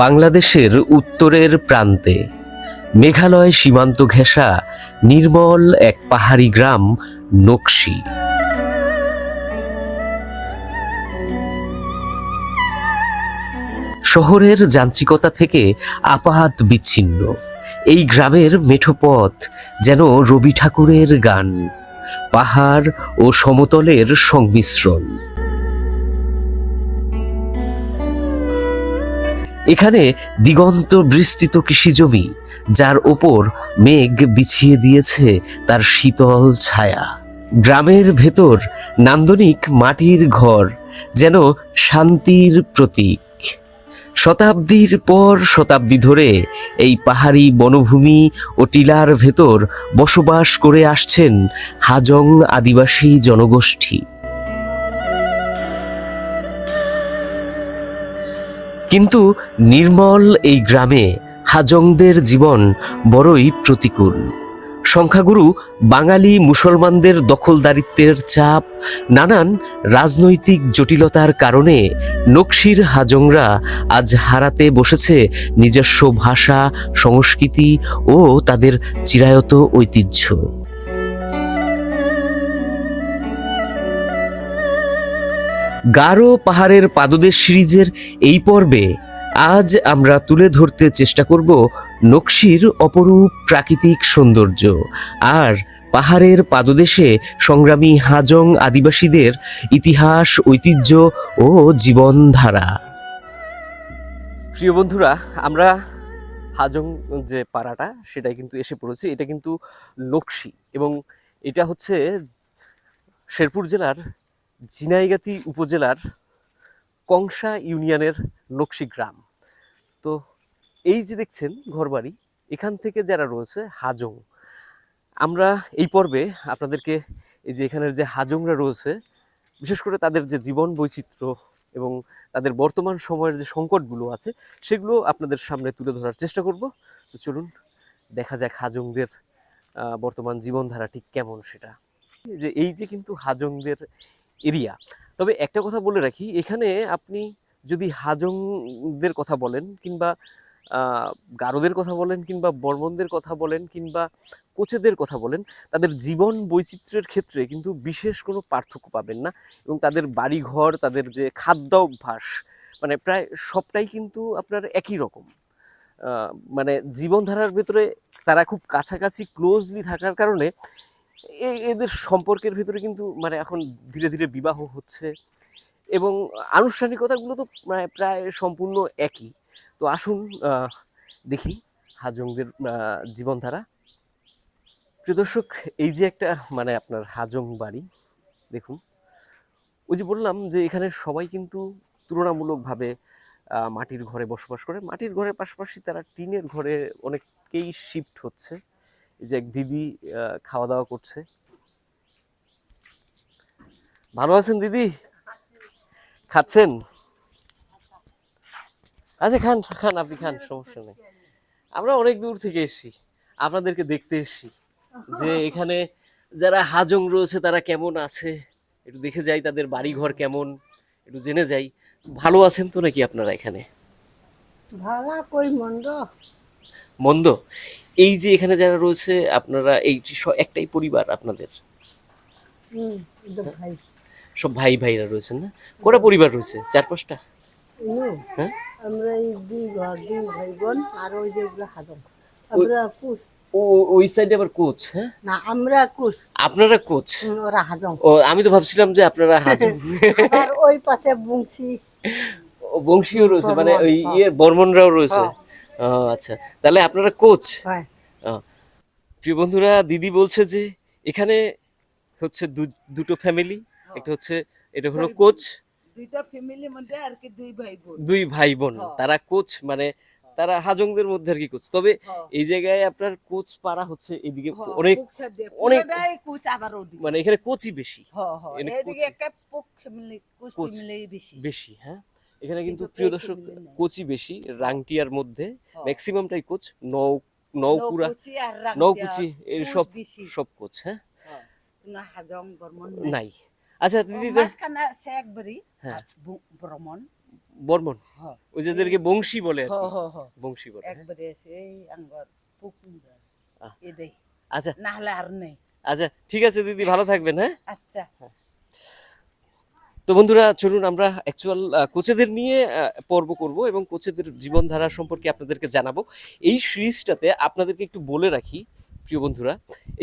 বাংলাদেশের উত্তরের প্রান্তে। মেঘালয় সীমান্ত ঘেঁষা নির্মল এক পাহাড়ি গ্রাম, নকশি। শহরের যান্ত্রিকতা থেকে আপাত বিচ্ছিন্ন। এই গ্রামের মেঠো পথ যেন রবি ঠাকুরের গান, পাহাড় ও সমতলের সংমিশ্রণ। এখানে দিগন্ত বিস্তৃত কৃষিজমি, যার ওপর মেঘ বিছিয়ে দিয়েছে তার শীতল ছায়া। গ্রামের ভেতর নান্দনিক মাটির ঘর, যেন শান্তির প্রতীক। শতাব্দীর পর শতাব্দী ধরে এই পাহাড়ি বনভূমি ও টিলার ভেতর বসবাস করে আসছেন হাজং আদিবাসী জনগোষ্ঠী। কিন্তু নির্মল এই গ্রামে হাজংদের জীবন বড়ই প্রতিকূল। সংখ্যাগুরু বাঙালি মুসলমানদের দখলদারিত্বের চাপ, নানান রাজনৈতিক জটিলতার কারণে নকশির হাজংরা আজ হারাতে বসেছে নিজস্ব ভাষা, সংস্কৃতি ও তাদের চিরায়ত ঐতিহ্য। গারো পাহাড়ের পাদদেশ সিরিজের এই পর্বে আজ আমরা তুলে ধরতে চেষ্টা করব নকশির অপরূপ প্রাকৃতিক সৌন্দর্য আর পাহাড়ের পাদদেশে সংগ্রামী হাজং আদিবাসীদের ইতিহাস, ঐতিহ্য ও জীবনধারা। প্রিয় বন্ধুরা, আমরা হাজং যে পাড়াটা, সেটাই কিন্তু এসে পড়েছি। এটা কিন্তু নকশি এবং এটা হচ্ছে শেরপুর জেলার ঝিনাইগাতি উপজেলার কংসা ইউনিয়নের নকশি গ্রাম। তো এই যে দেখছেন ঘরবাড়ি, এখান থেকে যারা রয়েছে হাজং। আমরা এই পর্বে আপনাদেরকে এই যে এখানের যে হাজংরা রয়েছে, বিশেষ করে তাদের যে জীবন বৈচিত্র্য এবং তাদের বর্তমান সময়ের যে সংকটগুলো আছে, সেগুলো আপনাদের সামনে তুলে ধরার চেষ্টা করব। তো চলুন, দেখা যাক হাজংদের বর্তমান জীবনধারা ঠিক কেমন সেটা। যে এই যে কিন্তু হাজংদের এরিয়া। তবে একটা কথা বলে রাখি, এখানে আপনি যদি হাজংদের কথা বলেন কিংবা গারোদের কথা বলেন কিংবা বর্মনদের কথা বলেন কিংবা কোচেদের কথা বলেন, তাদের জীবন বৈচিত্র্যের ক্ষেত্রে কিন্তু বিশেষ কোনো পার্থক্য পাবেন না এবং তাদের বাড়িঘর, তাদের যে খাদ্য অভ্যাস মানে প্রায় সবটাই কিন্তু আপনার একই রকম। মানে জীবনধারার ভেতরে তারা খুব কাছাকাছি ক্লোজলি থাকার কারণে এ- এদের সম্পর্কের ভিতরে কিন্তু মানে এখন ধীরে ধীরে বিবাহ হচ্ছে এবং আনুষ্ঠানিকতাগুলো তো প্রায় সম্পূর্ণ একই। তো আসুন দেখি হাজংদের জীবনধারা। প্রিয় দর্শক, এই যে একটা মানে আপনার হাজং বাড়ি, দেখুন। ওই যে বললাম যে এখানে সবাই কিন্তু তুলনামূলকভাবে মাটির ঘরে বসবাস করে। মাটির ঘরের পাশাপাশি তারা টিনের ঘরে অনেকেই শিফট হচ্ছে। এই যে এক দিদি খাওয়া দাওয়া করছে। ভালো আছেন দিদি? খাচ্ছেন? আচ্ছা খান খান, আপনি খান, সমস্যা নেই। আমরা অনেক দূর থেকে এসেছি, আপনাদেরকে দেখতে এসেছি যে এখানে যারা হাজং রয়েছে, তারা কেমন আছে? একটু দেখে যাই তাদের বাড়ি ঘর কেমন, একটু জেনে যাই। ভালো আছেন তো নাকি আপনারা এখানে? ভালা, কই মন্দ? মন্দ। এই যে এখানে যারা রয়েছে আপনারা এই একটাই পরিবার আপনাদের? সব ভাই ভাইরা রয়েছেন না? কটা পরিবার রয়েছে? চার পাঁচটা? ইনু হ্যাঁ? আমরা এই দুই ঘর দুই ভাই বোন আর ওই আমরা ও সাইডে আবার কোচ হ্যাঁ? না আমরা কুস আপনারা কোচ? ওরা হাজং। ও আমি তো ভাবছিলাম যে আপনারা হাজং। আর ওই পাশে বুংসি ও বংশীয় রয়েছে মানে ওই হ্যাঁ। ইয়ে বর্মনরাও রয়েছে। হ্যাঁ। ও আচ্ছা। তাহলে আপনারা কোচ। হয়। প্রিয় বন্ধুরা দিদি বলছে যে এখানে হচ্ছে দুটো ফ্যামিলি একটা হচ্ছে এটা হলো কোচ। দুইটা ফ্যামিলি মধ্যে আর কি দুই ভাই বোন দুই ভাই বোন। তারা কোচ মানে তারা হাজংদের মধ্যে আর কি কোচ। তবে। এই জায়গায় আপনার কোচ পাড়া হচ্ছে এদিকে অনেক অনেক- কুচ আবার মানে এখানে কোচই বেশি। হ্যাঁ, হ্যাঁ, এদিকে একটা পুক family, কুচ কুচ। family বেশি। বেশি হ্যাঁ? এখানে কিন্তু প্রিয় দর্শক কোচই বেশি রাংটিয়ার মধ্যে। হ্যাঁ। ম্যাক্সিমামটাই কোচ নৌ নৌকুড়া নৌকুচি এর সব সব কোচ হ্যাঁ? হ্যাঁ, না হাজং বর্মন নাই। আচ্ছা দিদি সে হ্যাঁ। ভ্রমণ বর্মন। হ্যাঁ। ওই যাদেরকে বংশী বলে বংশী বলে হ্যাঁ? একবারে এই আঙ্গর পুকুর। আচ্ছা। না হলে আর নেই। আচ্ছা ঠিক আছে দিদি ভালো থাকবেন হ্যাঁ? আচ্ছা। তো বন্ধুরা, চলুন আমরা অ্যাকচুয়াল কোচেদের নিয়ে পর্ব করব এবং কোচেদের জীবনধারা সম্পর্কে আপনাদেরকে জানাব। এই সিরিজটাতে আপনাদেরকে একটু বলে রাখি, প্রিয় বন্ধুরা,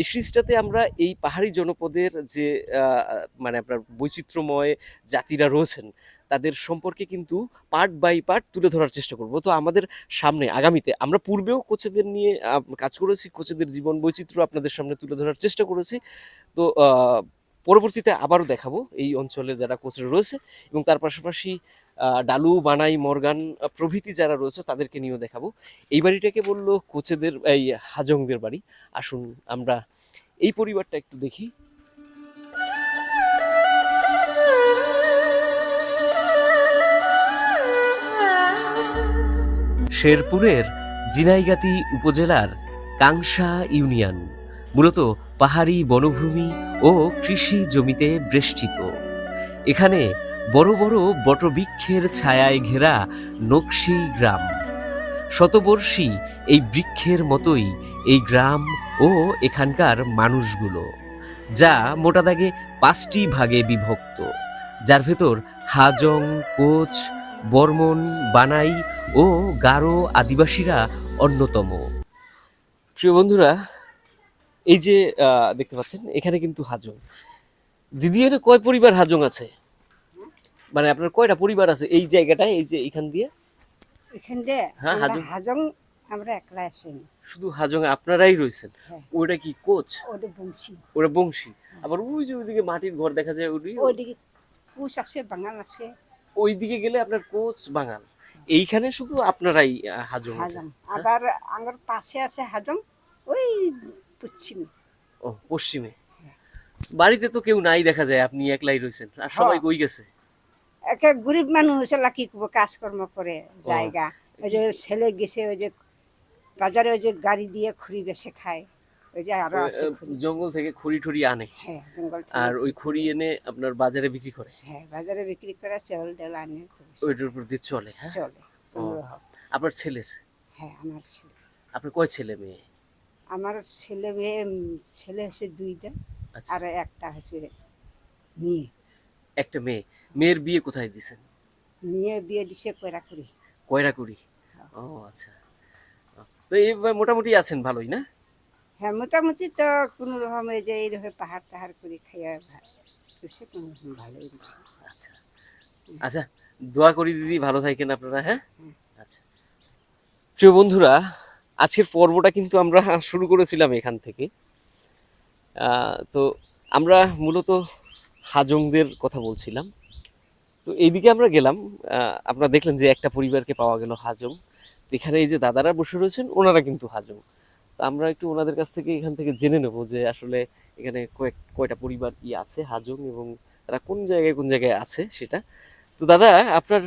এই সিরিজটাতে আমরা এই পাহাড়ি জনপদের যে মানে আপনার বৈচিত্র্যময় জাতিরা রয়েছেন, তাদের সম্পর্কে কিন্তু পার্ট বাই পার্ট তুলে ধরার চেষ্টা করব। তো আমাদের সামনে, আগামীতে, আমরা পূর্বেও কোচেদের নিয়ে কাজ করেছি কোচেদের জীবন বৈচিত্র্য আপনাদের সামনে তুলে ধরার চেষ্টা করেছি। তো পরবর্তীতে আবারও দেখাবো এই অঞ্চলে যারা কোচের রয়েছে এবং তার পাশাপাশি ডালু, বানাই, মর্গান প্রভৃতি যারা রয়েছে তাদেরকে নিয়েও দেখাবো। এই বাড়িটাকে বলল কোচেদের, এই হাজংদের বাড়ি। আসুন আমরা এই পরিবারটা একটু দেখি। শেরপুরের জিনাইগাতি উপজেলার কাংসা ইউনিয়ন। মূলত পাহাড়ি বনভূমি ও কৃষি জমিতে বেষ্টিত। এখানে বড় বড় বটবৃক্ষের ছায়ায় ঘেরা নকশি গ্রাম। শতবর্ষী এই বৃক্ষের মতোই এই গ্রাম ও এখানকার মানুষগুলো, যা মোটা দাগে পাঁচটি ভাগে বিভক্ত, যার ভেতর হাজং, কোচ, বর্মন, বানাই ও গারো আদিবাসীরা অন্যতম। প্রিয় বন্ধুরা এই যে দেখতে পাচ্ছেন এখানে কিন্তু হাজং। দিদি এর কয় পরিবার হাজং আছে? মানে আপনার কয়টা পরিবার আছে এই জায়গাটায় এই যে এখান দিয়ে? এখান দিয়ে হ্যাঁ, হাজং। হাজং আমরা একলা আসিনি শুধু হাজং আপনারাই রয়েছেন? হ্যাঁ। ওটা কি কোচ? ওটা বংশী। ওটা বংশী। আবার ওই যে ওইদিকে মাটির ঘর দেখা যায় ওই ওইদিকে কোচ আছে বাঙাল আছে। ওইদিকে গেলে আপনার কোচ বাঙাল। এইখানে শুধু আপনারাই হাজং আছে। হাজং। আবার আমার পাশে আছে হাজং। ওই পশ্চিমে। ও পশ্চিমে? বাড়িতে তো কেউ নাই দেখা যায় আপনি একলাই রয়েছেন আর সবাই হ্যাঁ। কই গেছে? একটা গরিব মানুষ এলা কি কাজকর্ম করে জায়গা। ওই যে ছেলে গেছে ওই যে বাজারে ওই যে গাড়ি দিয়ে খুঁড়ি বেছে খায়। ওই যে আরও আছে জঙ্গল থেকে খড়ি ঠড়ি আনে। হ্যাঁ জঙ্গল থেকে। আর ওই খড়ি এনে আপনার বাজারে বিক্রি করে? হ্যাঁ বাজারে বিক্রি করে চাউল ডাল আনে। তো ওইটার উপর দিয়ে চলে হ্যাঁ? চলে পনেরো হোক। আপনার ছেলের? হ্যাঁ আমার ছেলে। আপনার কয় ছেলে মেয়ে? আমার ছেলে মেয়ে ছেলে হচ্ছে দুইটা আচ্ছা। আর একটা হচ্ছে মেয়ে। একটা মেয়ে। মেয়ের বিয়ে কোথায় দিছেন? মেয়ে বিয়ে দিছে কড়াকুড়ি কয়রাকুড়ি ও আচ্ছা। তো এই মোটামুটি আছেন ভালোই না? হ্যাঁ মোটামুটি তো কোনো রকম এই যে এইরকম পাহাড় টাহাড় করে খাইয়া ভালো কোনো রকম ভালোই। আচ্ছা। আচ্ছা দোয়া করি দিদি ভালো থাকেন আপনারা হ্যাঁ? হুম। আচ্ছা। প্রিয় বন্ধুরা আজকের পর্বটা কিন্তু আমরা শুরু করেছিলাম এখান থেকে। তো আমরা মূলত হাজংদের কথা বলছিলাম। তো এইদিকে আমরা গেলাম। আপনারা দেখলেন যে একটা পরিবারকে পাওয়া গেল হাজং। তো এখানে এই যে দাদারা বসে রয়েছেন, ওনারা কিন্তু হাজং। তো আমরা একটু ওনাদের কাছ থেকে এখান থেকে জেনে নেব যে আসলে এখানে কয়েক, কয়টা পরিবার কি আছে, হাজং, এবং তারা কোন জায়গায় কোন জায়গায় আছে সেটা। তো দাদা, আপনার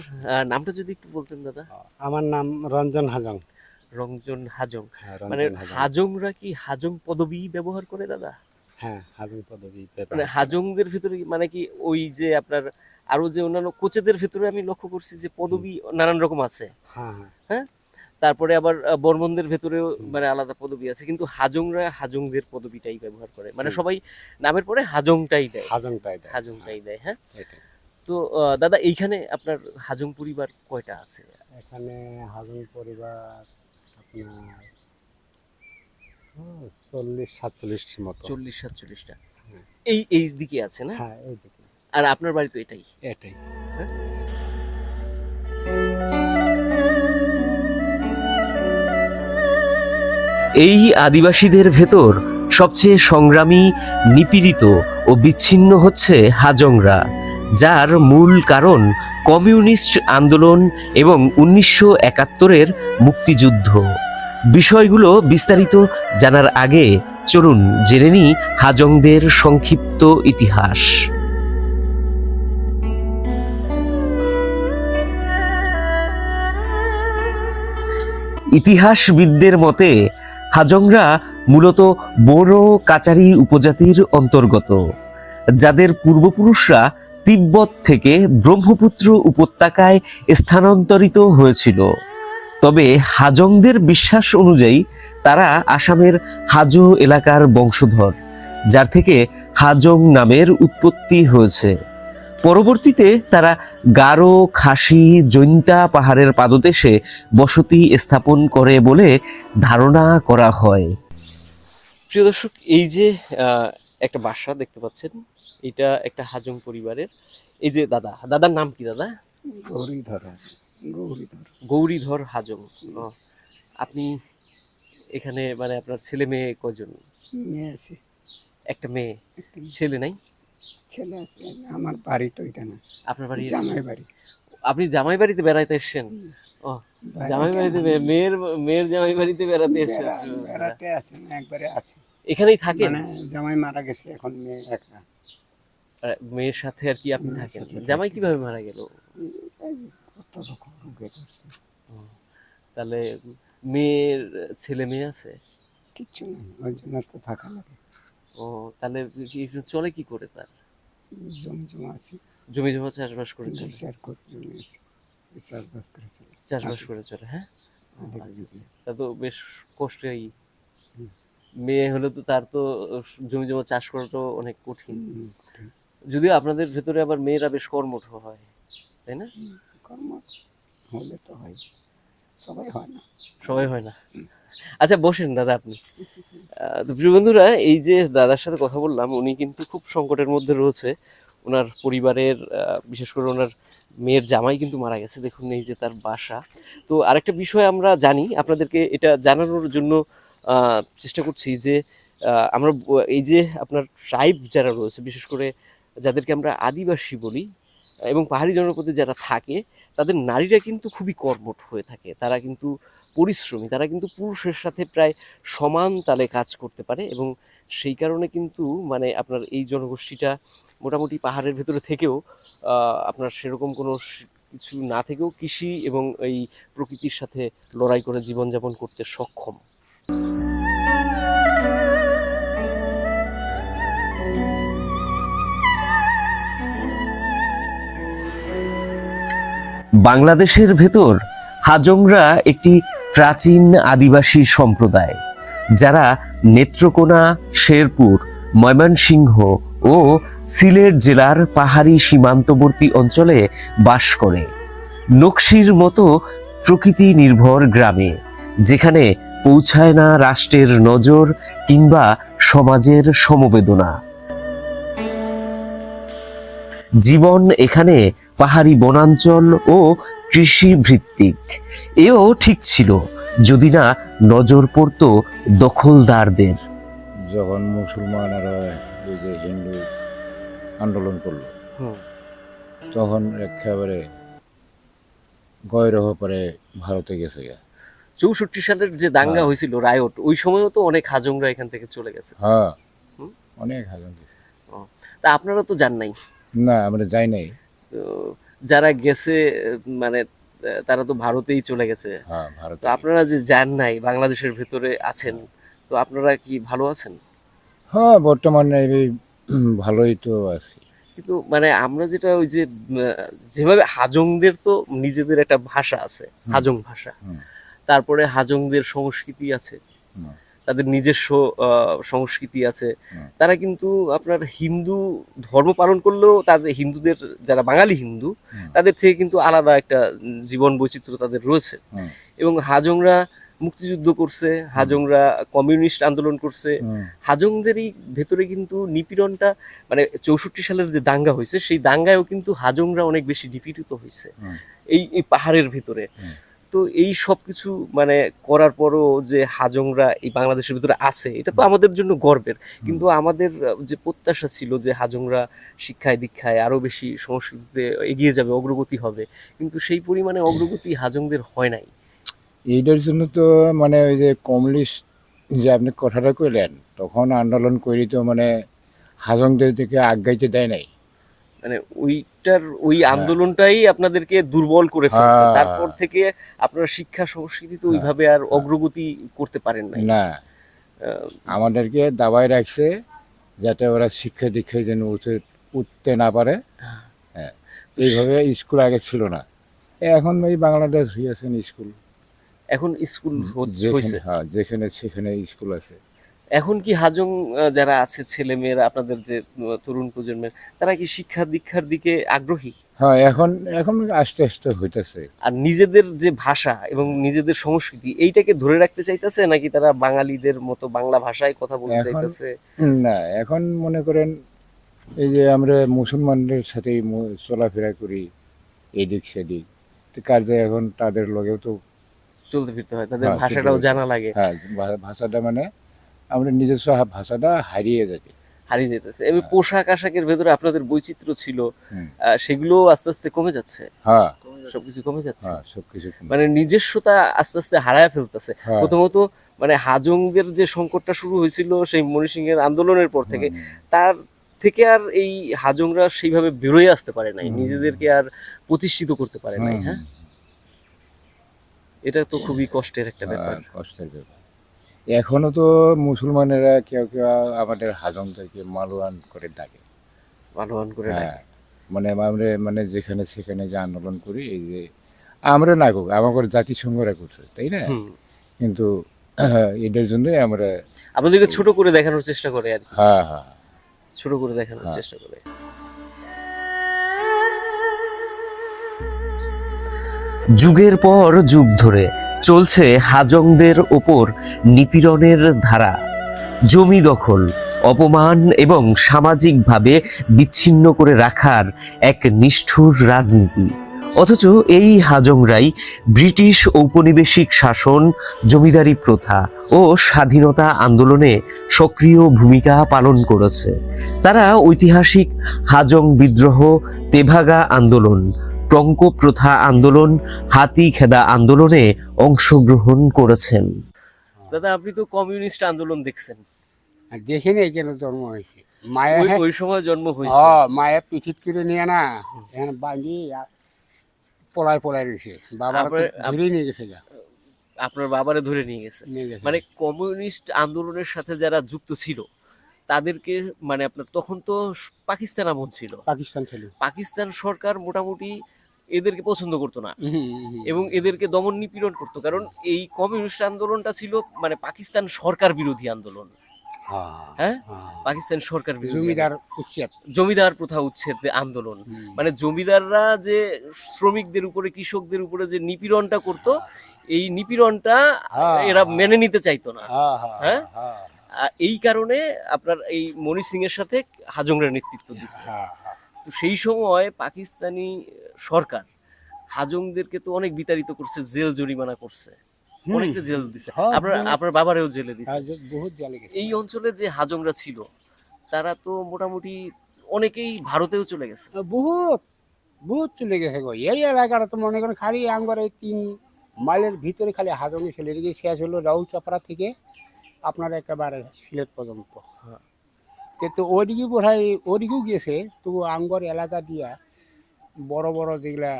নামটা যদি একটু বলতেন দাদা। আমার নাম রঞ্জন হাজং। রঞ্জন হাজং। হ্যাঁ মানে হাজংরা কি হাজং পদবী ব্যবহার করে দাদা? হ্যাঁ হাজং পদবী মানে হাজংদের ভিতরে মানে কি ওই যে আপনার আরও যে অন্যান্য কোচেদের ভিতরে আমি লক্ষ্য করছি যে পদবী নানান রকম আছে। হ্যাঁ হ্যাঁ। তারপরে আবার বর্মনদের ভেতরেও মানে আলাদা পদবী আছে কিন্তু হাজংরা হাজংদের পদবীটাই ব্যবহার করে। মানে সবাই নামের পরে হাজংটাই দেয়। হাজংটাই দেয়। হাজংটাই দেয় হ্যাঁ? তো দাদা এইখানে আপনার হাজং পরিবার কয়টা আছে? এখানে হাজং পরিবার চল্লিশ সাতচল্লিশটির মতো। চল্লিশ সাতচল্লিশটা। এই এই দিকে আছে না? হ্যাঁ আর আপনার বাড়ি তো এটাই। এটাই। এই আদিবাসীদের ভেতর সবচেয়ে সংগ্রামী নিপীড়িত ও বিচ্ছিন্ন হচ্ছে হাজংরা যার মূল কারণ কমিউনিস্ট আন্দোলন এবং উনিশশো একাত্তরের মুক্তিযুদ্ধ। বিষয়গুলো বিস্তারিত জানার আগে চলুন জেনে নিই হাজংদের সংক্ষিপ্ত ইতিহাস। ইতিহাসবিদদের মতে, হাজংরা মূলত বড় কাচারি উপজাতির অন্তর্গত, যাদের পূর্বপুরুষরা তিব্বত থেকে ব্রহ্মপুত্র উপত্যকায় স্থানান্তরিত হয়েছিল। তবে হাজংদের বিশ্বাস অনুযায়ী তারা আসামের হাজো এলাকার বংশধর যার থেকে হাজং নামের উৎপত্তি হয়েছে। পরবর্তীতে তারা গারো খাসি জৈন্তা পাহাড়ের পাদদেশে বসতি স্থাপন করে বলে ধারণা করা হয়। প্রিয় দর্শক এই যে একটা বাসা দেখতে পাচ্ছেন এটা একটা হাজং পরিবারের। এই যে দাদা দাদার নাম কি দাদা? গৌরীধর। গৌরীধর হাজং। আপনি এখানে মানে আপনার ছেলে মেয়ে কজন? মেয়ে আছে। একটা মেয়ে। ছেলে নাই? ছেলে আছে। আমার বাড়ি তো এটা না। আপনার বাড়ি জামাই বাড়ি। আপনি জামাই বাড়িতে বেড়াইতে এসেছেন? ও জামাই বাড়িতে মেয়ের মেয়ের জামাই বাড়িতে বেড়াতে এসেছেন? বেড়াতে আছে একবারে আছে এখানেই থাকেন? মানে জামাই মারা গেছে এখন মেয়ে একা মেয়ের সাথে আর কি আপনি থাকেন? জামাই কীভাবে মারা গেল? কত রকম। করছে তাহলে মেয়ের ছেলে মেয়ে আছে? কিচ্ছু নেই ওই জন্য তো থাকা লাগে। ও তাহলে কি চলে কি করে তার? জমি জমা আছে। জমি জমা চাষবাস করে চলে। জমি আছে। চাষবাস করে চলে। চাষবাস করে চলে হ্যাঁ? আধেক আচ্ছা। আচ্ছা। তা তো বেশ কষ্টেই মেয়ে হলে তো তার তো জমি জমা চাষ করাটাও অনেক কঠিন। যদিও আপনাদের ভেতরে আবার মেয়েরা বেশ কর্মঠ হয় তাই না? কর্ম হলে তো হয়। সবাই হয় না। সবাই হয় না। আচ্ছা বসেন দাদা আপনি। প্রিয় বন্ধুরা এই যে দাদার সাথে কথা বললাম উনি কিন্তু খুব সংকটের মধ্যে রয়েছে। ওনার পরিবারের বিশেষ করে ওনার মেয়ের জামাই কিন্তু মারা গেছে। দেখুন এই যে তার বাসা। তো আরেকটা বিষয় আমরা জানি আপনাদেরকে এটা জানানোর জন্য চেষ্টা করছি যে আমরা এই যে আপনার ট্রাইব যারা রয়েছে বিশেষ করে যাদেরকে আমরা আদিবাসী বলি এবং পাহাড়ি জনপদে যারা থাকে তাদের নারীরা কিন্তু খুবই কর্মঠ হয়ে থাকে। তারা কিন্তু পরিশ্রমী, তারা কিন্তু পুরুষের সাথে প্রায় সমান তালে কাজ করতে পারে এবং সেই কারণে কিন্তু মানে আপনার এই জনগোষ্ঠীটা মোটামুটি পাহাড়ের ভেতরে থেকেও আপনার সেরকম কোনো কিছু না থেকেও কৃষি এবং এই প্রকৃতির সাথে লড়াই করে জীবনযাপন করতে সক্ষম। বাংলাদেশের ভেতর হাজংরা একটি প্রাচীন আদিবাসী সম্প্রদায়, যারা নেত্রকোনা, শেরপুর, ময়মনসিংহ ও সিলেট জেলার পাহাড়ি সীমান্তবর্তী অঞ্চলে বাস করে। নকশির মতো প্রকৃতি নির্ভর গ্রামে, যেখানে পৌঁছায় না রাষ্ট্রের নজর কিংবা সমাজের সমবেদনা। জীবন এখানে পাহাড়ি বনাঞ্চল ও কৃষি ভিত্তিক এও ঠিক ছিল যদি না নজর পড়তো দখলদারদের। যখন মুসলমানেরা এই যে হিন্দু আন্দোলন করল তখন একেবারে গয়রহ পরে ভারতে গেছে। চৌষট্টি সালের যে দাঙ্গা হ্যাঁ। হয়েছিল রায়ট ওই সময়ও তো অনেক হাজংরা এখান থেকে চলে গেছে। হ্যাঁ। অনেক হাজং। তা আপনারা তো জান নাই। না আমরা যাই নাই। তো যারা গেছে মানে তারা তো ভারতেই চলে গেছে। হ্যাঁ তো আপনারা যে যান নাই বাংলাদেশের ভেতরে আছেন তো আপনারা কি ভালো আছেন? হ্যাঁ বর্তমানে ভালোই তো আছে। কিন্তু মানে আমরা যেটা ওই যে যেভাবে হাজংদের তো নিজেদের একটা ভাষা আছে হাজং ভাষা। তারপরে হাজংদের সংস্কৃতি আছে। তাদের নিজস্ব সংস্কৃতি আছে। তারা কিন্তু আপনার হিন্দু ধর্ম পালন করলেও তাদের হিন্দুদের যারা বাঙালি হিন্দু তাদের থেকে কিন্তু আলাদা একটা জীবন বৈচিত্র্য তাদের রয়েছে। এবং হাজংরা মুক্তিযুদ্ধ করছে হাজংরা কমিউনিস্ট আন্দোলন করছে। হাজংদেরই ভেতরে কিন্তু নিপীড়নটা মানে চৌষট্টি সালের যে দাঙ্গা হয়েছে সেই দাঙ্গায়ও কিন্তু হাজংরা অনেক বেশি নিপীড়িত হয়েছে। এই পাহাড়ের ভিতরে। তো এই সব কিছু মানে করার পরও যে হাজংরা এই বাংলাদেশের ভিতরে আছে এটা তো আমাদের জন্য গর্বের। কিন্তু আমাদের যে প্রত্যাশা ছিল যে হাজংরা শিক্ষায় দীক্ষায় আরও বেশি সংস্কৃতিতে এগিয়ে যাবে অগ্রগতি হবে কিন্তু সেই পরিমাণে অগ্রগতি হাজংদের হয় নাই। এইটার জন্য তো মানে ওই যে কমিউনিস্ট যে আপনি কথাটা কইলেন তখন আন্দোলন করি তো মানে হাজংদের থেকে আগাইতে দেয় নাই। মানে ওইটার ওই আন্দোলনটাই আপনাদেরকে দুর্বল করে ফেলছে। হ্যাঁ। তারপর থেকে আপনারা শিক্ষা সংস্কৃতি তো ওইভাবে আর অগ্রগতি করতে পারেন নাই। না। আমাদেরকে দাবায় রাখছে যাতে ওরা শিক্ষা দীক্ষায় যেন উঠে উঠতে না পারে। হ্যাঁ। এইভাবে স্কুল আগে ছিল না। এখন এই বাংলাদেশ হইয়াছেন স্কুল। এখন স্কুল হচ্ছে- হ্যাঁ যেখানে সেখানে স্কুল আছে। এখন কি হাজং যারা আছে ছেলে মেয়েরা আপনাদের যে তরুণ প্রজন্মের তারা কি শিক্ষা দীক্ষার দিকে আগ্রহী? হ্যাঁ এখন এখন আস্তে আস্তে হইতেছে। আর নিজেদের যে ভাষা এবং নিজেদের সংস্কৃতি এইটাকে ধরে রাখতে চাইতেছে নাকি তারা বাঙালিদের মতো বাংলা ভাষায় কথা বলতে চাইতেছে? না এখন মনে করেন এই যে আমরা মুসলমানদের সাথে চলাফেরা করি এদিক সেদিক। কাজে এখন তাদের লগেও তো চলতে ফিরতে হয় তাদের হ্যাঁ, ভাষাটাও জানা লাগে। হ্যাঁ ভাষাটা মানে আমরা নিজস্ব ভাষাটা হারিয়ে যাচ্ছে হারিয়ে যেতেছে। এবং পোশাক আশাকের ভেতরে আপনাদের বৈচিত্র্য ছিল হুম। আহ, সেগুলো আস্তে আস্তে কমে যাচ্ছে? হ্যাঁ। সবকিছু কমে যাচ্ছে? হ্যাঁ সবকিছু মানে নিজস্বতা আস্তে আস্তে হারায় ফেলতেছে। হ্যাঁ। প্রথমত মানে হাজংদের যে সংকটটা শুরু হয়েছিল সেই মণিসিংহের আন্দোলনের পর থেকে তার থেকে আর এই হাজংরা সেইভাবে বেরোয় আসতে পারে নাই। নিজেদেরকে আর প্রতিষ্ঠিত করতে পারে নাই হ্যাঁ? এটা তো খুবই কষ্টের একটা ব্যাপার। হ্যাঁ, কষ্টের ব্যাপার। এখনও তো মুসলমানেরা কেউ কেউ আমাদের হাজং থেকে মালওয়ান করে ডাকে। মানবান করে হ্যাঁ মানে আমরা মানে যেখানে সেখানে যে আন্দোলন করি এই যে আমরা না করব আমাদের জাতিসংঘরা করছে তাই না? কিন্তু এটার জন্যই আমরা আপনাদেরকে ছোট করে দেখানোর চেষ্টা করে আর হ্যাঁ হ্যাঁ। ছোট করে দেখানোর হ্যাঁ। চেষ্টা করে। যুগের পর যুগ ধরে চলছে হাজংদের ওপর নিপীড়নের ধারা, জমি দখল, অপমান এবং সামাজিকভাবে বিচ্ছিন্ন করে রাখার এক নিষ্ঠুর রাজনীতি। অথচ এই হাজংরাই ব্রিটিশ ঔপনিবেশিক শাসন, জমিদারি প্রথা ও স্বাধীনতা আন্দোলনে সক্রিয় ভূমিকা পালন করেছে। তারা ঐতিহাসিক হাজং বিদ্রোহ, তেভাগা আন্দোলন টঙ্ক প্রথা আন্দোলন হাতি খেদা আন্দোলনে অংশগ্রহণ করেছেন। দাদা আপনি তো কমিউনিস্ট আন্দোলন দেখছেন। আর দেখে কেন জন্ম হয়েছে মায়ের ওই সময় জন্ম হয়েছে মায়ের পিঠিত করে নিয়ে না। এখানে বাঁধি পড়ায় পড়ায় রয়েছে বাবা ধরে নিয়ে গেছে আপনার বাবারে ধরে নিয়ে গেছে। নিয়ে গেছে। মানে কমিউনিস্ট আন্দোলনের সাথে যারা যুক্ত ছিল তাদেরকে মানে আপনার তখন তো পাকিস্তান আমল ছিল। পাকিস্তান ছিল পাকিস্তান সরকার মোটামুটি এদেরকে পছন্দ করতো না। এবং এদেরকে দমন নিপীড়ন করতো। কারণ এই কমিউনিস্ট আন্দোলনটা ছিল মানে পাকিস্তান সরকার বিরোধী আন্দোলন। হ্যাঁ। পাকিস্তান সরকার জমিদার উচ্ছেদ। জমিদার প্রথা উচ্ছেদ আন্দোলন। মানে জমিদাররা যে শ্রমিকদের উপরে কৃষকদের উপরে যে নিপীড়নটা করত এই নিপীড়নটা। এরা মেনে নিতে চাইতো না। হ্যাঁ, এই কারণে আপনার এই মনি সিং এর সাথে হাজংরা নেতৃত্ব দিচ্ছে। তো সেই সময় পাকিস্তানি সরকার হাজংদেরকে তো অনেক বিতাড়িত করছে জেল জরিমানা করছে। অনেকটা জেল দিছে। হ্যাঁ, আপনার আপনার বাবারেও জেলে দিছে। হ্যাঁ, এই অঞ্চলে যে হাজংরা ছিল তারা তো মোটামুটি অনেকেই ভারতেও চলে গেছে। বহুত বহুত চলে গেছে গো। এই এলাকাটা তো মনে করেন খালি আমার এই তিন মাইলের ভিতরে খালি হাজমি ছেলে দিকে শেষ হলো রাউল চাপড়া থেকে আপনার একেবারে সিলেট পর্যন্ত। হ্যাঁ। কিন্তু ওদিকে বোধ হয় ওদিকেও গেছে তবু আঙ্গর এলাকা দিয়া বড় বড় যেগুলা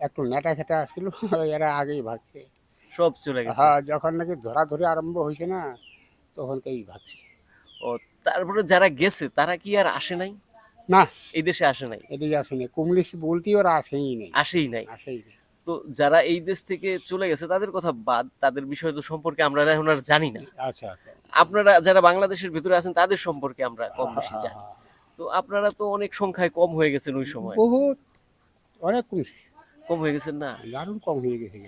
একটু নেটা খেটা ছিল এরা আগেই ভাগছে। সব চলে গেছে। হ্যাঁ যখন নাকি ধরাধরি আরম্ভ হয়েছে না তখন থেকেই ভাগছে। ও তারপরে যারা গেছে তারা কি আর আসে নাই? না। এই দেশে আসে নাই? এদিকে আসে নাই। কমলিশ বলতেই ওরা আসেই নাই। আসেই নাই। আসেই নেই। তো যারা এই দেশ থেকে চলে গেছে তাদের কথা বাদ তাদের বিষয় তো সম্পর্কে আমরা এখন আর জানি না। আচ্ছা আচ্ছা। আপনারা যারা বাংলাদেশের ভিতরে আছেন তাদের সম্পর্কে আমরা কম বেশি জানি তো আপনারা তো অনেক সংখ্যায় কম হয়ে গেছেন ওই সময়। বহুত অনেক কম হয়ে গেছেন না? দারুণ কম হয়ে গেছে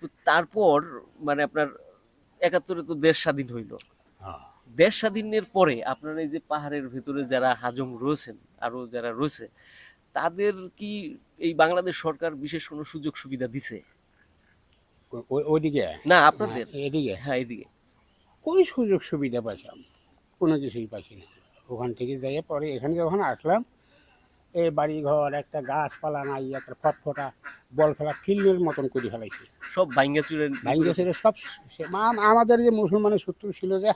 তো তারপর মানে আপনার একাত্তরে তো দেশ স্বাধীন হইল। দেশ স্বাধীনের পরে আপনারা এই যে পাহাড়ের ভেতরে যারা হাজং রয়েছেন আরও যারা রয়েছে তাদের কি এই বাংলাদেশ সরকার বিশেষ কোনো সুযোগ সুবিধা দিছে? ওইদিকে? না আপনাদের? এদিকে? হ্যাঁ এদিকে। কোন সুযোগ সুবিধা পাইছিলাম। কোনো কিছুই পাইছি না। ওখান থেকে যাই পরে এখানে যখন আসলাম এই বাড়ি ঘর একটা গাছপালা নাই একটা ফটফটা বল খেলা ফিল্ডের মতন করে ফেলাইছে। সব বাইঙ্গা চুরের ভাঙ্গে ছেড়ে সব আমাদের যে মুসলমানের শত্রু ছিল যে।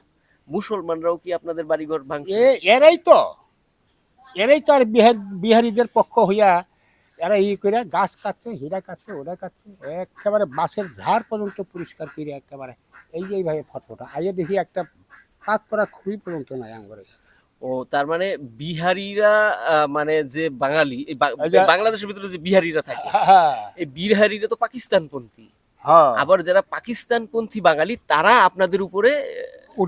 মুসলমানরাও কি আপনাদের বাড়িঘর ভাঙছে? এরাই তো। এরাই তো আর বিহার বিহারিদের পক্ষ হইয়া এরা ই করে গাছ কাটছে হীরা কাটছে ওরা কাটছে একেবারে বাঁশের ঝাড় পর্যন্ত পরিষ্কার করে একেবারে এই যে এইভাবে ফটফটা আগে দেখি একটা পাক করা খুবই পর্যন্ত নাই আমার ও তার মানে বিহারিরা মানে যে বাঙালি বাংলাদেশের ভিতরে যে বিহারিরা থাকে হ্যাঁ এই বিহারিরা তো পাকিস্তানপন্থী। হ্যাঁ। আবার যারা পাকিস্তানপন্থী বাঙালি তারা আপনাদের উপরে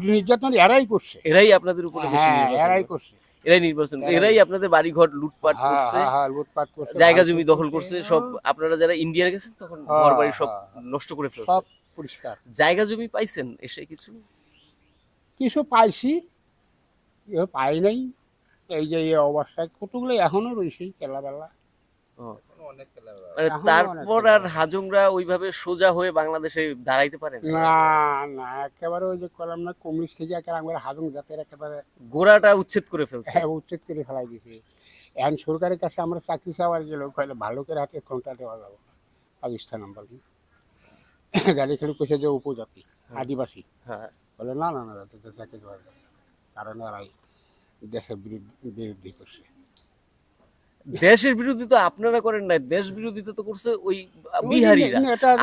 নির্যাতন এরাই করছে। এরাই আপনাদের উপরে বেশি হ্যাঁ এরাই করছে। এরাই নির্বাচন। এরাই আপনাদের বাড়িঘর লুটপাট হ্যাঁ, করছে। হ্যাঁ, হ্যাঁ, লুটপাট করছে জায়গা জমি দখল করছে। সব আপনারা যারা ইন্ডিয়া গেছেন তখন হ্যাঁ, ঘর বাড়ি সব হ্যাঁ। নষ্ট করে ফেলছে। পরিষ্কার। জায়গা জমি পাইছেন এসে কিছু? কিছু পাইছি পাই নাই। এই যে এই অবস্থায় কতগুলো এখনও রয়েছে কেলাবেলা মানে তারপর আর হাজংরা ওইভাবে সোজা হয়ে বাংলাদেশে দাঁড়াইতে পারেন না? না একেবারে ওই যে কলাম না কমিউনিস্ট থেকে একেবারে আমরা হাজং জাতের একেবারে গোড়াটা উচ্ছেদ করে ফেলছে। হ্যাঁ, উচ্ছেদ করে ফেলাই দিছে এখন সরকারের কাছে আমরা চাকরি চাওয়ার গেলে কইলে ভালোকের হাতে ফোনটা দেওয়া যাব পাকিস্তান নাম্বার গাড়ি খেলে কইছে যে উপজাতি আদিবাসী। হ্যাঁ। বলে না না না তাদের চাকরি দেওয়া কারণ এরাই দেশের বিরুদ্ধে বিরোধী করছে। দেশের বিরোধী তো আপনারা করেন নাই দেশ বিরোধিতা তো করছে ওই বিহারিরা।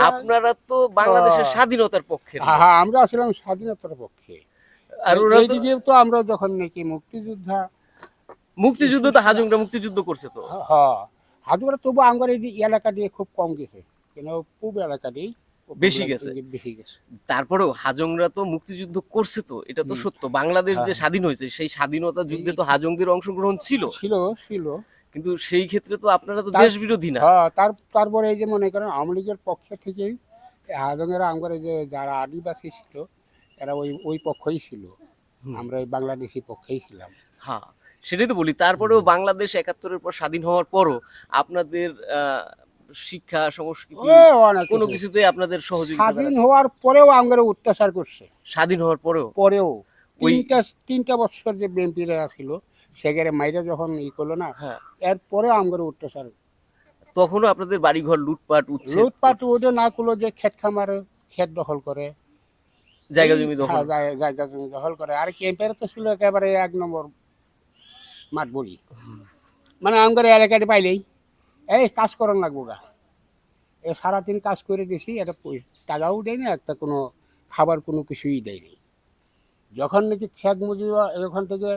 আপনারা তো বাংলাদেশের হ্যাঁ। স্বাধীনতার পক্ষে হ্যাঁ, হ্যাঁ, আমরা আসলাম স্বাধীনতার পক্ষে। আর ওরা তো আমরা যখন নাকি মুক্তিযোদ্ধা মুক্তিযুদ্ধ তো হাজংরা মুক্তিযুদ্ধ করছে তো। হ্যাঁ হাজুরা তবু আমার এই এলাকা দিয়ে খুব কম গেছে। কেন পূর্ব এলাকা দিয়ে বেশি গেছে। তারপরেও হাজংরা তো মুক্তিযুদ্ধ করছে তো এটা তো সত্য। বাংলাদেশ যে হ্যাঁ। স্বাধীন হয়েছে সেই স্বাধীনতা যুদ্ধে তো হাজংদের অংশগ্রহণ ছিল। ছিল ছিল। কিন্তু সেই ক্ষেত্রে তো আপনারা তো দেশ বিরোধী না। হ্যাঁ তার তারপরে এই যে মনে করেন আওয়ামী লীগের পক্ষ থেকেই হাজঙ্গের আমার যে যারা আদিবাসী ছিল এরা ওই ওই পক্ষই ছিল। আমরা এই বাংলাদেশি পক্ষেই ছিলাম। হ্যাঁ সেটাই তো বলি। তারপরেও বাংলাদেশ একাত্তরের পর স্বাধীন হওয়ার পরও আপনাদের শিক্ষা সংস্কৃতি কোনো কিছুতে আপনাদের সহযোগিতা স্বাধীন হওয়ার পরেও আমরা অত্যাচার করছে। স্বাধীন হওয়ার পরেও? পরেও। তিনটা তিনটা বছর যে বিএনপিরা ছিল সেখানে মাইরা যখন ই করল না হ্যাঁ। এরপরে আমরা অত্যাচার। তখনও আপনাদের বাড়িঘর লুটপাট উচ্ছেদ লুটপাট ওটা না করল যে ক্ষেত খামার ক্ষেত দখল করে। জায়গা জমি দখল। হ্যাঁ, জায়গা- জমি দখল করে। আর ক্যাম্পের তো ছিল একেবারে এক নম্বর মাঠ বলি। মানে আমার এলাকাটি পাইলেই। এই কাজ করান লাগবো গা। এ সারাদিন কাজ করে দিছি এটা টাকাও দেয় না একটা কোনো খাবার কোনো কিছুই দেয়নি যখন নাকি শেখ মুজিব ওখান থেকে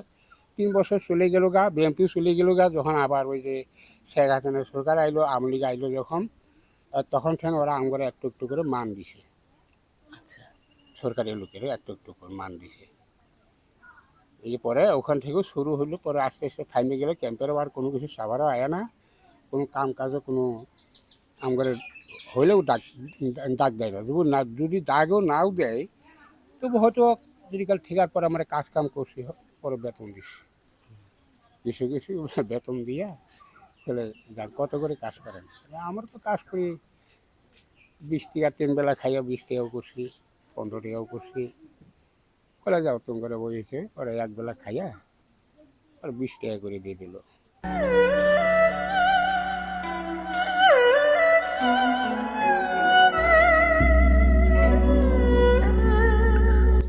তিন বছর চলে গেল গা বিএনপি চলে গেল গা যখন আবার ওই যে শেখ হাসিনা সরকার আইলো আওয়ামী লীগ আইলো যখন তখন থেকে ওরা আমার একটু একটু করে মান দিছে। আচ্ছা। সরকারি লোকের একটু একটু করে মান দিছে। এই পরে ওখান থেকেও শুরু হলো পরে আস্তে আস্তে থামে গেলে ক্যাম্পের আর কোনো কিছু সাবারও আয় না। কোনো কাম কাজও কোনো আমাদের হইলেও ডাক ডাক দেয় না। যদি না, যদি ডাকও নাও দেয়, তবু হয়তো যদি কাল ঠিকার পরে আমরা কাজ কাম করছি, পরে বেতন দিস। কিছু কিছু বেতন দিয়া তাহলে যাক, কত করে কাজ করেন? আমার তো কাজ করি, বিশ টাকা তিন বেলা খাইয়া বিশ টাকাও করছি, পনেরো টাকাও করছি। বলে যাও তুমি করে বসেছে ওরা এক বেলা খাইয়া, আর বিশ টাকা করে দিয়ে দিল।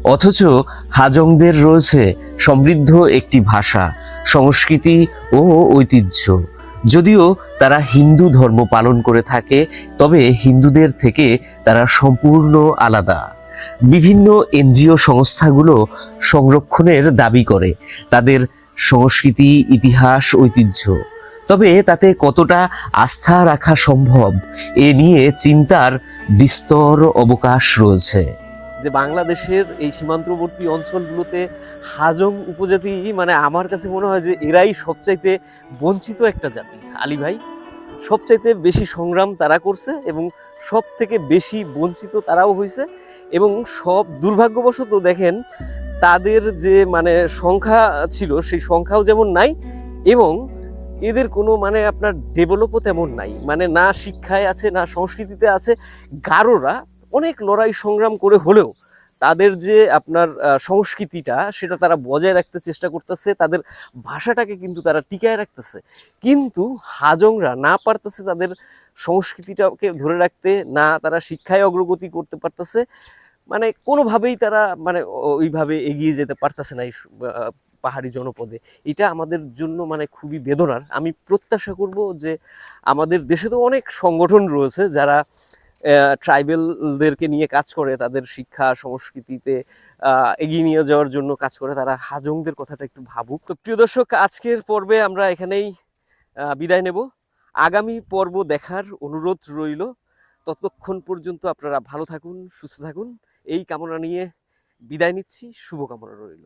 অথচ হাজংদের রয়েছে সমৃদ্ধ একটি ভাষা, সংস্কৃতি ও ঐতিহ্য। যদিও তারা হিন্দু ধর্ম পালন করে থাকে, তবে হিন্দুদের থেকে তারা সম্পূর্ণ আলাদা। বিভিন্ন এনজিও সংস্থাগুলো সংরক্ষণের দাবি করে, তাদের সংস্কৃতি, ইতিহাস, ঐতিহ্য। তবে তাতে কতটা আস্থা রাখা সম্ভব, এ নিয়ে চিন্তার বিস্তর অবকাশ রয়েছে। যে বাংলাদেশের এই সীমান্তবর্তী অঞ্চলগুলোতে হাজং উপজাতি মানে আমার কাছে মনে হয় যে এরাই সবচাইতে বঞ্চিত একটা জাতি। আলী ভাই, সবচাইতে বেশি সংগ্রাম তারা করছে এবং সব থেকে বেশি বঞ্চিত তারাও হয়েছে এবং সব দুর্ভাগ্যবশত দেখেন তাদের যে মানে সংখ্যা ছিল, সেই সংখ্যাও যেমন নাই এবং এদের কোনো মানে আপনার ডেভেলপও তেমন নাই। মানে না শিক্ষায় আছে, না সংস্কৃতিতে আছে, গারোরা অনেক লড়াই সংগ্রাম করে হলেও তাদের যে আপনার সংস্কৃতিটা সেটা তারা বজায় রাখতে চেষ্টা করতেছে, তাদের ভাষাটাকে কিন্তু তারা টিকায় রাখতেছে। কিন্তু হাজংরা না পারতেছে তাদের সংস্কৃতিটাকে ধরে রাখতে, না তারা শিক্ষায় অগ্রগতি করতে পারতেছে মানে কোনোভাবেই তারা মানে ওইভাবে এগিয়ে যেতে পারতেছে না এই পাহাড়ি জনপদে। এটা আমাদের জন্য মানে খুবই বেদনার। আমি প্রত্যাশা করব যে আমাদের দেশে তো অনেক সংগঠন রয়েছে যারা ট্রাইবেলদেরকে নিয়ে কাজ করে, তাদের শিক্ষা, সংস্কৃতিতে এগিয়ে নিয়ে যাওয়ার জন্য কাজ করে, তারা হাজংদের কথাটা একটু ভাবুক। তো প্রিয় দর্শক, আজকের পর্বে আমরা এখানেই বিদায় নেব। আগামী পর্ব দেখার অনুরোধ রইল। ততক্ষণ পর্যন্ত আপনারা ভালো থাকুন, সুস্থ থাকুন। এই কামনা নিয়ে বিদায় নিচ্ছি। শুভকামনা রইল।